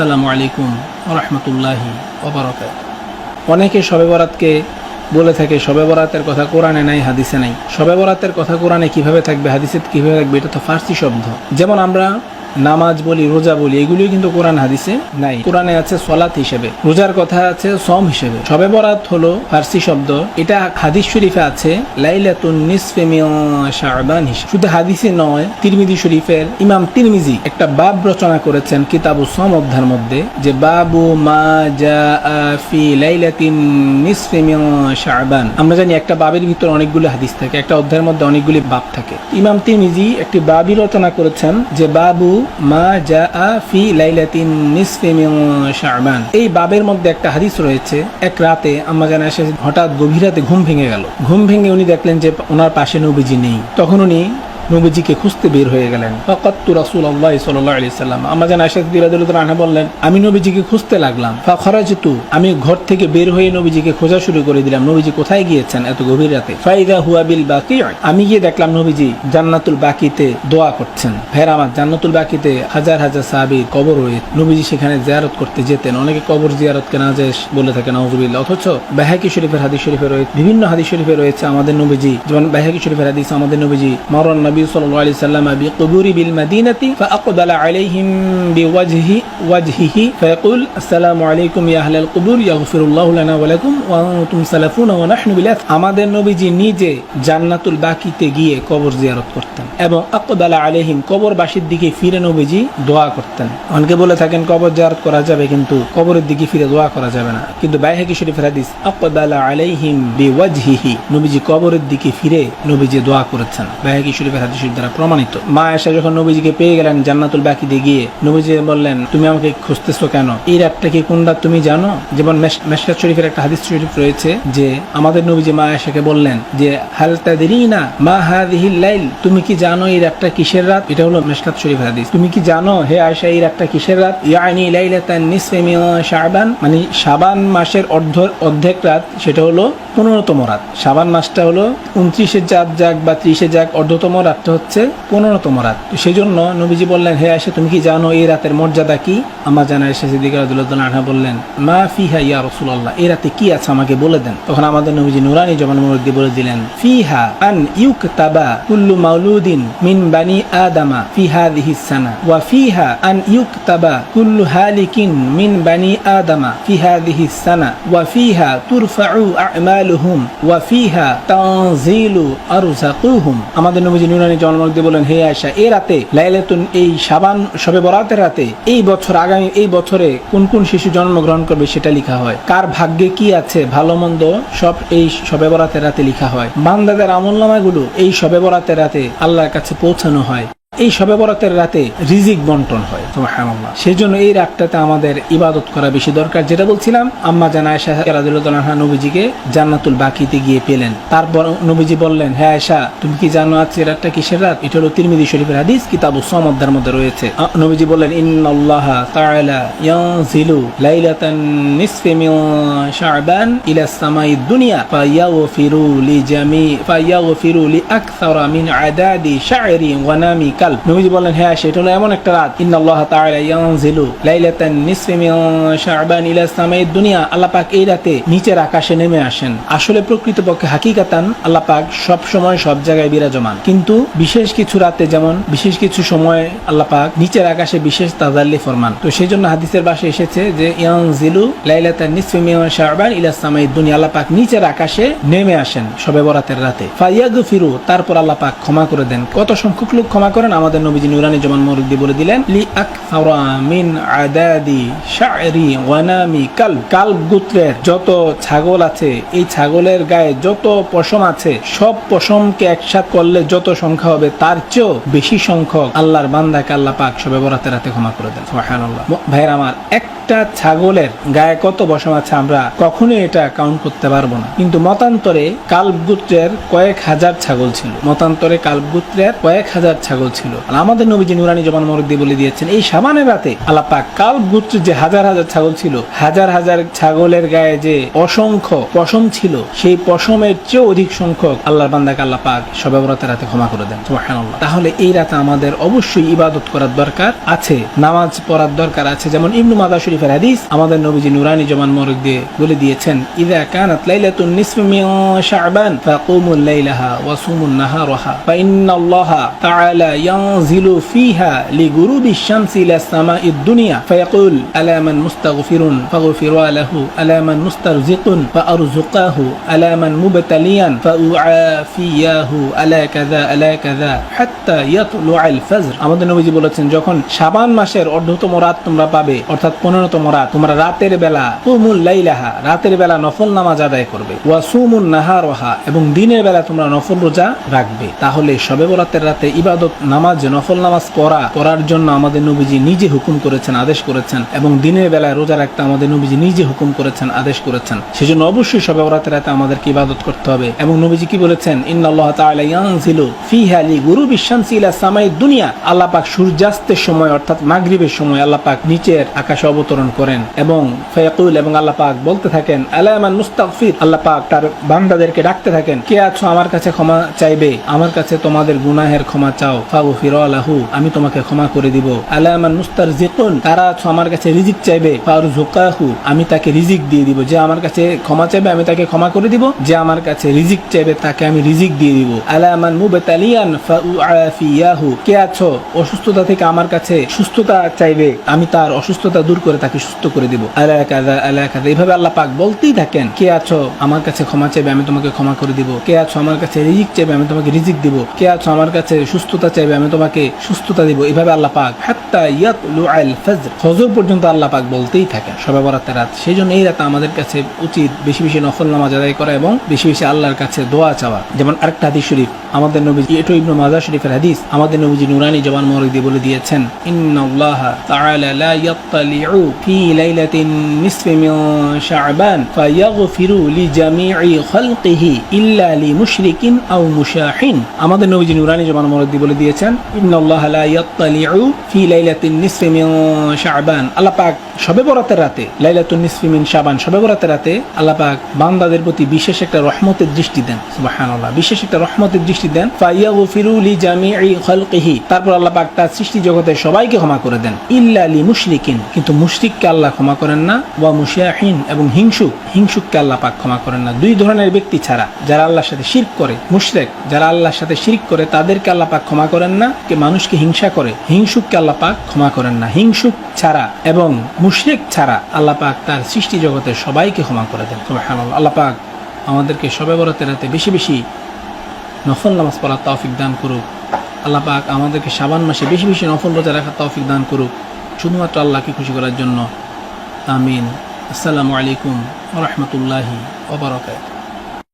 আসসালামু আলাইকুম রহমতুল্লাহি ওবরাকাত অনেকে শবে বরাতকে বলে থাকে, শবে বরাতের কথা কোরআনে নাই, হাদিসে নাই। শবে বরাতের কথা কোরআনে কীভাবে থাকবে, হাদিসে কীভাবে থাকবে, এটা তো ফার্সি শব্দ। যেমন আমরা নামাজ বলি, রোজা বলি এগুলিও কিন্তু কোরআন হাদিসে নাই। কোরআনে আছে সলাত হিসেবে, রোজার কথা আছে সম হিসেবে। শবে বরাত হলো ফার্সি শব্দ। এটা হাদিস শরীফে আছে, লাইলাতুন শুধু হাদিসে নয়, তিরমিজি শরীফের ইমাম তিরমিজি একটা বাব রচনা করেছেন কিতাবু সম অধ্যার মধ্যে, যে বাবু মা জা ফি লাইলাতিন নিসফে শাবান। আমরা জানি একটা বাবের ভিতর অনেকগুলো হাদিস থাকে, একটা অধ্যায়ের মধ্যে অনেকগুলি বাব থাকে। ইমাম তিরমিজি একটি বাবই রচনা করেছেন, যে বাবু মা জা ফি লাইলাতিন শাবান। এই বাবের মধ্যে একটা হাদিস রয়েছে, এক রাতে আম্মা জানা এসে হঠাৎ গভীর রাতে ঘুম ভেঙে গেল। ঘুম ভেঙে উনি দেখলেন যে ওনার পাশে নবীজি নেই। তখন উনি নবীজিকে খুঁজতে বের হয়ে গেলেন। ফাকাত্তু সাল্লাম। আম্মা জান আয়েশা রাদিয়াল্লাহু তাআলা বললেন, আমি নবীজিকে খুঁজতে লাগলাম। আমি ঘর থেকে বের হয়ে নবীজিকে খোঁজা শুরু করে দিলাম। নবীজি কোথায় গিয়েছেন এত গভীর রাতে? ফাইদা আমি গিয়ে দেখলাম নবীজি জান্নাতুল বাকিতে দোয়া করছেন। আমার, জান্নাতুল বাকিতে হাজার হাজার সাহাবীর কবর রয়েছে নবীজি সেখানে জিয়ারত করতে যেতেন। অনেকে কবর জিয়ারতকে বলে থাকে নওজুবিল্লাহ অথচ বাহাকি শরীফের হাদিস শরীফে রয়েছে বিভিন্ন হাদিস শরীফে রয়েছে আমাদের নবীজি। যেমন বাহাকি শরীফের হাদিস, আমাদের নবীজি মরণ নবী সাল্লাল্লাহু আলাইহি সাল্লাম বিকুবুর বিল মাদিনাতি فأقبل عليهم بوجهه وجهه فيقول السلام عليكم يا أهل القبور يغفر الله لنا ولكم وأنتم سلفون ونحن بالله আমাদের নবীজি নিজে জান্নাতুল বাকিতে গিয়ে কবর জিয়ারত করতেন এবং আকদালা আলাইহিম কবরবাসীর দিকে ফিরে নবীজি দোয়া করতেন অনেকে বলে থাকেন কবর জিয়ারত করা যাবে কিন্তু কবরের দিকে ফিরে দোয়া করা যাবে না কিন্তু বাইহাকি শরীফের হাদিস আকদালা আলাইহিম বিওয়াজহিহি নবীজি কবরের দিকে ফিরে নবীজি দোয়া করেছেন বাইহাকি শরীফের হাদিস শরীফ দ্বারা প্রমাণিত। মা আয়েশা যখন নবীজিকে পেয়ে গেলেন জান্নাতুল বাকিতে গিয়ে, নবীজি বললেন, তুমি আমাকে খুঁজতেছো কেন? এই রাতটা কি কোন রাত তুমি জানো? যেমন মেশ- মেশকাত শরীফের একটা হাদিস শরীফ রয়েছে যে আমাদের নবীজি মা আয়েশাকে বললেন যে, হাল না মা হাদিহিল লাইল? তুমি কি জানো এই রাতটা কিসের রাত? এটা হলো মেশকাত শরীফ হাদিস। তুমি কি জানো হে আয়েশা, এই রাতটা কিসের রাত? ইয়ানি লাইলাতান নিসফে মিন শাবান। মানে শাবান মাসের অর্ধ, অর্ধেক রাত, সেটা হলো পনেরোতম রাত। সাবান মাসটা হলো উনত্রিশে জাত যাক বা ত্রিশে যাক অর্ধতম রাতটা হচ্ছে পনেরোতম রাত। তো সেই জন্য নবীজি বললেন, হে আয়েশা, তুমি কি জানো এই রাতের মর্যাদা কি? আমার জানা এসে রাদিয়াল্লাহু আনহা বললেন, মা ফিহা ইয়া রাসূলুল্লাহ, এই রাতে কি আছে আমাকে বলে দেন? তখন আমাদের নবীজি নুরানি জবান মুরদ্দি বলে দিলেন, ফিহা আন ইউক তাবা কুল্লু মাউলুদিন মিন বানি আদামা ফি হাদিহি সানা, ওয়া ফিহা আন ইউক তাবা কুল্লু হালিকিন মিন বানি আদামা ফি হাদিহি সানা, ওয়া ফিহা তুরফাউ আমালুহুম ওয়া ফিহা তানজিলু আরজাকুহুম। আমাদের নবীজি নুরানি বলেন হে আয়েশা এই রাতে, লাইলাতুন, এই শাবান শবে বরাতের রাতে, এই বছর, আগামী এই বছরে কোন কোন শিশু জন্মগ্রহণ করবে সেটা লেখা হয়। কার ভাগ্যে কি আছে, ভালো মন্দ সব এই শবে বরাতের রাতে লেখা হয়। বান্দাদের আমল নামাগুলো এই শবে বরাতের রাতে আল্লাহর কাছে পৌঁছানো হয়। এই শবে বরাতের রাতে রিজিক বন্টন হয়, সুবহানাল্লাহ। সেই জন্য এই রাতটাতে আমাদের ইবাদত করা বেশি দরকার। যেটা বলছিলাম, আম্মা জানা আয়েশা রাদিয়াল্লাহু আনহা নবীজিকে জান্নাতুল বাকিতে গিয়ে পেলেন। তারপর নবীজি বললেন হ্যাঁ আয়েশা, তুমি কি জানো আজ রাতটা কিসের রাত? এটা হলো তিরমিজি শরীফের হাদিস কিতাব সম অধ্যায়ের মধ্যে রয়েছে। নবীজি বললেন, ইন্নাল্লাহ তাআলা ইয়ানজিলু লাইলাতান নিসফি মিন শাবান ইলা সামাই দুনিয়া, ফায়াগফিরু লিজামি ফায়াগফিরু লিআকসারা মিন আদাদি শা'রি ওয়া নামি কাল নবীজি বললেন হ্যাঁ সেটা হলো এমন একটা রাত। ইন্নাল্লাহ তাআলা ইয়ানজিলু লাইলাতান নিসফি মিন শাবান ইলা সামাই দুনিয়া। আল্লাহ পাক এই রাতে নিচের আকাশে নেমে আসেন। আসলে প্রকৃতপক্ষে হাকিকাতান আল্লাহ পাক সব সময় সব জায়গায় বিরাজমান। কিন্তু বিশেষ কিছু রাতে যেমন বিশেষ কিছু সময় আল্লাহ পাক নিচের আকাশে বিশেষ তাজাল্লি ফরমান। তো সেই জন্য হাদিসের বাসে এসেছে যে, ইয়ানজিলু লাইলাতান নিসফি মিন শাবান ইলা সামাই দুনিয়া। আল্লাহ পাক নিচের আকাশে নেমে আসেন সবে বরাতের রাতে। ফাইয়াগফিরু তারপর আল্লাহ পাক ক্ষমা করে দেন। কত সংখ্যক লোক ক্ষমা করেন? আমাদের নবীজি নুরানি জমান মরুদ্দি বলে দিলেন, লি আকসারা মিন আদাদি শা'রি ওয়ানামি কাল কাল গোত্রের যত ছাগল আছে, এই ছাগলের গায়ে যত পশম আছে, সব পশমকে একসাথ করলে যত সংখ্যা হবে, তার চেয়েও বেশি সংখ্যক আল্লাহর বান্দাকে আল্লাহ পাক সবে বরাতে রাতে ক্ষমা করে দেন। ভাইয়ের আমার, একটা ছাগলের গায়ে কত পশম আছে আমরা কখনোই এটা কাউন্ট করতে পারব না। কিন্তু মতান্তরে কালব গোত্রের কয়েক হাজার ছাগল ছিল। মতান্তরে কালব গোত্রের কয়েক হাজার ছাগল ছিল। ছিল। আর আমাদের নবীজি নুরানি জবান মরদি বলে দিয়েছেন, এই সাবানের রাতে আল্লাহ পাক কাল গোত্রের যে হাজার হাজার ছাগল ছিল, হাজার হাজার ছাগলের গায়ে যে অসংখ্য পশম ছিল, সেই পশমের চেয়েও অধিক সংখ্যক আল্লাহর বান্দাকে আল্লাহ পাক সবে বরাতের রাতে ক্ষমা করে দেন। সুবহানাল্লাহ। তাহলে এই রাতে আমাদের অবশ্যই ইবাদত করার দরকার আছে, নামাজ পড়ার দরকার আছে। যেমন ইবনু মাদা শরীফের হাদিস আমাদের নবীজি নুরানি জমান মরক দিয়ে বলে দিয়েছেন, ইদা কানাত লাইলাতুন নিসফ মিন শাবান ফাকুমুল লাইলাহা ওয়া নাহারাহা ফাইন্নাল্লাহা তাআলা ফিহা লিগুরুবি শামসি ইলা সামাইদ দুনিয়া। ফায়াকুল, আলা মান মুস্তাগফিরুন, ফাগফিরু লাহু আলা মান মুস্তারজিকুন ফাআরযুকাহু আলা মান মুবতালিয়ান ফাউআফিয়াহু আলা কাযা আলা কাযা, হাত্তা ইয়াতলুআল ফজর। আমাদের নবীজি বলেছেন, যখন শাবান মাসের অর্ধতম রাত তোমরা পাবে, অর্থাৎ পনেরোতম রাত, তোমরা রাতের বেলা কুমুল লাইলাহা, রাতের বেলা নফল নামাজ আদায় করবে। ওয়াসুমুন নাহারহা, এবং দিনের বেলা তোমরা নফল রোজা রাখবে। তাহলে সবে বরাতের রাতে ইবাদত নামাজ নফল নামাজ পড়া করার জন্য আমাদের নবীজি নিজে হুকুম করেছেন, আদেশ করেছেন এবং দিনের বেলায় রোজা রাখতে আমাদের নবীজি নিজে হুকুম করেছেন, আদেশ করেছেন। সেজন্য অবশ্যই সবে বরাতের রাতে আমাদেরকে ইবাদত করতে হবে এবং নবীজি কি বলেছেন? অর্থাৎ মাগরিবের সময় নিচের আকাশে অবতরণ করেন এবং এবং বলতে থাকেন তার বান্দাদেরকে ডাকতে থাকেন, কে আছো আমার কাছে ক্ষমা চাইবে? আমার কাছে তোমাদের গুনাহের ক্ষমা চাও। আমি তোমাকে ক্ষমা করে দিব। আলামান মুস্তারজিকুন, তারা আছো আমার কাছে রিজিক চাইবে। ফারজুকাহু আমি তাকে রিজিক দিয়ে দিব। যে আমার কাছে ক্ষমা চাইবে, আমি তাকে ক্ষমা করে দিব। যে আমার কাছে রিজিক চাইবে, তাকে আমি রিজিক দিয়ে দিব। আলামান মুবতালিয়ান ফাউআফিয়াহু, কে আছো? অসুস্থতা থেকে আমার কাছে সুস্থতা চাইবে। আমি তার অসুস্থতা দূর করে তাকে সুস্থ করে দিব। আলা কাযা আলা কাযা, এইভাবে আল্লাহ পাক বলতেই থাকেন, কে আছো? আমার কাছে ক্ষমা চাইবে, আমি তোমাকে ক্ষমা করে দিব। কে আছো? আমার কাছে রিজিক চাইবে, আমি তোমাকে রিজিক দিব। কে আছো? আমার কাছে সুস্থতা চাইবে আমি তোমাকে সুস্থতা দিব। এভাবে আল্লাহ পাক হাত্তা ইয়াতলু আল ফজর। ফজর পর্যন্ত আল্লাহ পাক বলতেই থাকেন সবে বরাতের রাত। সেই জন্য এই রাতে আমাদের কাছে উচিত বেশি বেশি নফল নামাজ আদায় করা এবং বেশি বেশি আল্লাহর কাছে দোয়া চাওয়া। যেমন আরেকটা হাদিস শরীফ, আমাদের নবী এটো ইবনু মাজা শরীফের হাদিস, আমাদের নবীজি নুরানি জবান মরদি বলে দিয়েছেন, ইন্নাল্লাহ তাআলা লা ইয়াত্তালিউ ফি লাইলাতিন নিসফি মিন শাবান ফায়াগফিরু লিজামিই খালকিহি ইল্লা লিমুশরিকিন আও মুশাহিন। আমাদের নবীজি নুরানি জবান মরদি বলে দিয়েছেন সবে বরাতের রাতে বরাতের রাতে বান্দাদের প্রতি বিশেষ একটা রহমতের দৃষ্টি দেন। বিশেষ একটা রহমতের দৃষ্টি দেন। তারপর তার সৃষ্টি সবাইকে ক্ষমা করে দেন। ইল্লা লিমুশরিকিন কিন্তু মুশরিককে আল্লাহ ক্ষমা করেন না। ওয়া মুশাহিন, এবং হিংসুক, হিংসুককে আল্লাহ পাক ক্ষমা করেন না। দুই ধরনের ব্যক্তি ছাড়া, যারা আল্লাহর সাথে শিরক করে, মুশরিক, যারা আল্লাহর সাথে শিরক করে, তাদেরকে আল্লাহ পাক ক্ষমা করেন না। কে মানুষকে হিংসা করে। হিংসুককে আল্লাহ পাক ক্ষমা করেন না। হিংসুক ছাড়া এবং মুশরিক ছাড়া আল্লাহ পাক তার সৃষ্টি জগতের সবাইকে ক্ষমা করে দেন। আল্লাহ আমাদেরকে সবে বরাতের রাতে বেশি বেশি নফল নামাজ পড়ার তৌফিক দান করুক। আল্লাহ পাক আমাদেরকে সাবান মাসে বেশি বেশি নফল রোজা রাখার তৌফিক দান করুক। শুধুমাত্র আল্লাহকে খুশি করার জন্য। আমিন। আসসালামু আলাইকুম রহমতুল্লাহি ওবরাকাত